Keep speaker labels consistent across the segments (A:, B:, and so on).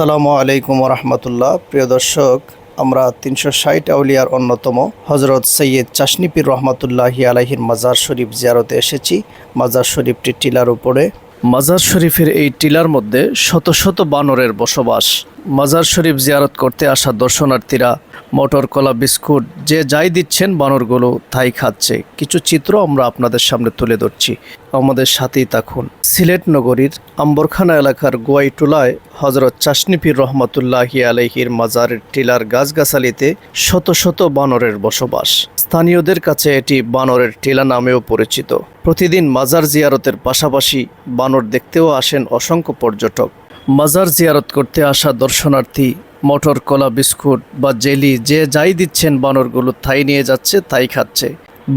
A: আসসালামু আলাইকুম রহমতুল্লাহ প্রিয় দর্শক, আমরা তিনশো ষাট আউলিয়ার অন্যতম হজরত সৈয়দ চাশনিপির রহমতুল্লাহ আলাহির মাজার শরীফ জিয়ারতে এসেছি। মাজার শরীফটি টিলার উপরে মাজার শরীফের এই টিলার মধ্যে শত শত বানরের বসবাস। মাজার শরীফ জিয়ারত করতে আসা দর্শনার্থীরা মটর, কলা, বিস্কুট, যে যাই দিচ্ছেন বানরগুলো তাই খাচ্ছে। কিছু চিত্র আমরা আপনাদের সামনে তুলে ধরছি। আমাদের সাথেই থাকুন। সিলেট নগরীর আম্বরখানা এলাকার গোয়াইটুলায় হজরত চাশনিপির রহমতুল্লাহি আলহির মাজারের টিলার গাছগাছালিতে শত শত বানরের বসবাস। স্থানীয়দের কাছে এটি বানরের টিলা নামেও পরিচিত। প্রতিদিন মাজার জিয়ারতের পাশাপাশি বানর দেখতেও আসেন অসংখ্য পর্যটক। মাজার জিয়ারত করতে আসা দর্শনার্থী মটর, কলা, বিস্কুট বা জেলি যে যাই দিচ্ছেন বানরগুলো তাই নিয়ে যাচ্ছে তাই খাচ্ছে।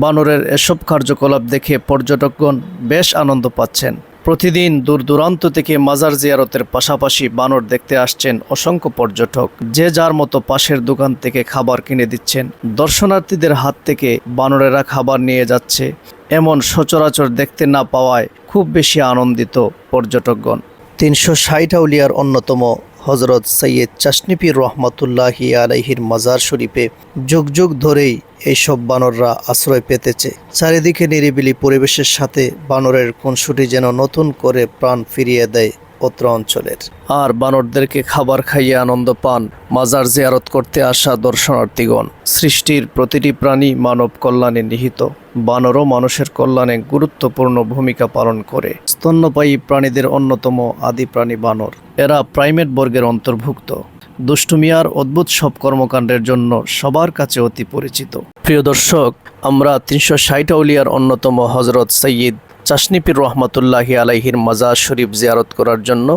A: বানরের এসব কার্যকলাপ দেখে পর্যটকগণ বেশ আনন্দ পাচ্ছেন। প্রতিদিন দূর দূরান্ত থেকে মাজার জিয়ারতের পাশাপাশি বানর দেখতে আসছেন অসংখ্য পর্যটক। যে যার মতো পাশের দোকান থেকে খাবার কিনে দিচ্ছেন। দর্শনার্থীদের হাত থেকে বানরেরা খাবার নিয়ে যাচ্ছে। এমন সচরাচর দেখতে না পাওয়ায় খুব বেশি আনন্দিত পর্যটকগণ। তিনশো ষাট আউলিয়ার অন্যতম হজরত সৈয়দ চাশনিপির রহমতুল্লাহি আলাইহির মাজার শরীফে যুগ যুগ ধরেই এইসব বানররা আশ্রয় পেতেছে। চারিদিকে নিরিবিলি পরিবেশের সাথে বানরের খুনসুটি যেন নতুন করে প্রাণ ফিরিয়ে দেয় অত্র অঞ্চলের। আর বানরদেরকে খাবার খাইয়ে আনন্দ পান মাজার জিয়ারত করতে আসা দর্শনার্থীগণ। সৃষ্টির প্রতিটি প্রাণী মানব কল্যাণে নিহিত। বানরও মানুষের কল্যাণে গুরুত্বপূর্ণ ভূমিকা পালন করে। স্তন্যপায়ী প্রাণীদের অন্যতম আদি প্রাণী বানর। এরা প্রাইমেট বর্গের অন্তর্ভুক্ত। দুষ্টুমিয়ার অদ্ভুত সব কর্মকাণ্ডের জন্য সবার কাছে অতি পরিচিত। প্রিয় দর্শক, আমরা তিনশো ষাট আউলিয়ার অন্যতম হজরত সৈয়দ চাশনিপির রহমতুল্লাহি আলাইহির মাজার শরীফ জিয়ারত করার জন্য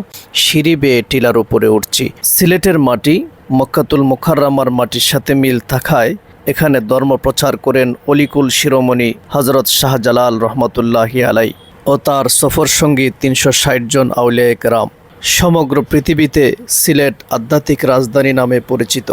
A: সিঁড়ি বেয়ে টিলার উপরে উঠছি। সিলেটের মাটি মক্কাতুল মুখাররামার মাটির সাথে মিল থাকায় এখানে ধর্ম প্রচার করেন অলিকুল শিরোমণি হজরত শাহজালাল রহমতুল্লাহি আলাই ও তার সফর সঙ্গী তিনশো ষাট জন আউলিয়া একরাম সমগ্র পৃথিবীতে সিলেট আধ্যাত্মিক রাজধানী নামে পরিচিত।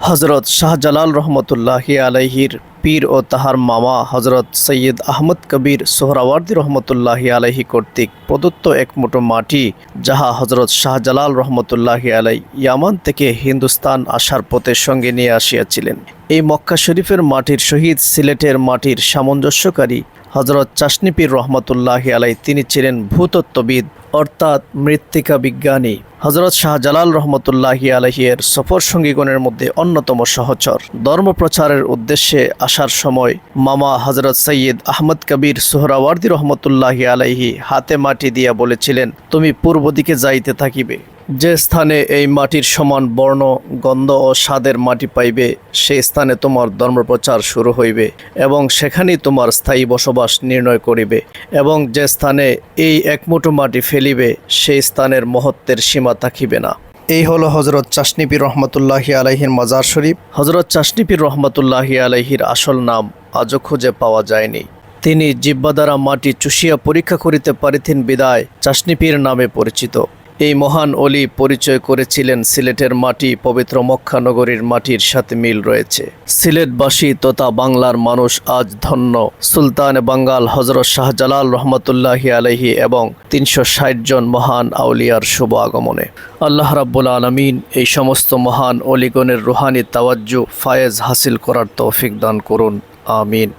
A: হজরত শাহজালাল রহমতুল্লাহি আলাইহির পীর ও তাহার মামা হজরত সৈয়দ আহমদ কবির সোহরাওয়ার্দি রহমতুল্লাহি আলাইহি কর্তৃক প্রদত্ত এক মুঠো মাটি, যাহা হজরত শাহজালাল রহমতুল্লাহি আলাই ইয়ামান থেকে হিন্দুস্তান আসার পথে সঙ্গে নিয়ে আসিয়াছিলেন। এই মক্কা শরীফের মাটির সহিত সিলেটের মাটির সামঞ্জস্যকারী হজরত চাশনিপির রহমতুল্লাহি আলাই তিনি ছিলেন ভূতত্ত্ববিদ অর্থাৎ মৃত্তিকা বিজ্ঞানী হজরত শাহ জালাল রহমতুল্লাহি আলহিয়ের সফর সঙ্গীগণের মধ্যে অন্যতম সহচর। ধর্ম প্রচারের উদ্দেশ্যে আসার সময় মামা হজরত সৈয়দ আহমদ কবির সোহরাওয়ার্দি রহমতুল্লাহি আলাইহি হাতে মাটি দিয়া বলেছিলেন, তুমি পূর্ব দিকে যাইতে থাকিবে। যে স্থানে এই মাটির সমান বর্ণ গন্ধ ও স্বাদের মাটি পাইবে সেই স্থানে তোমার ধর্মপ্রচার শুরু হইবে এবং সেখানেই তোমার স্থায়ী বসবাস নির্ণয় করিবে এবং যে স্থানে এই একমুঠো মাটি ফেলিবে সেই স্থানের মহত্বের সীমা থাকিবে না। এই হলো হজরত চাশনিপির রহমতুল্লাহি আলাইহির মাজার শরীফ। হজরত চাশনিপির রহমতুল্লাহি আলাইহির আসল নাম আজও খুঁজে পাওয়া যায়নি। তিনি জিব্বা দ্বারা মাটি চুষিয়া পরীক্ষা করিতে পারিতেন বিদায় চাশনিপির নামে পরিচিত। এই মহান অলি পরিচয় করেছিলেন সিলেটের মাটি পবিত্র মক্কা নগরীর মাটির সাথে মিল রয়েছে। সিলেটবাসী তথা বাংলার মানুষ আজ ধন্য। সুলতান বাঙ্গাল হজরত শাহজালাল রহমতুল্লাহি আলহি এবং তিনশো ষাট জন মহান আউলিয়ার শুভ আগমনে। আল্লাহ রাব্বুল আলমিন এই সমস্ত মহান অলিগণের রুহানি তাওয়াজ্জু ফায়েজ হাসিল করার তৌফিক দান করুন। আমিন।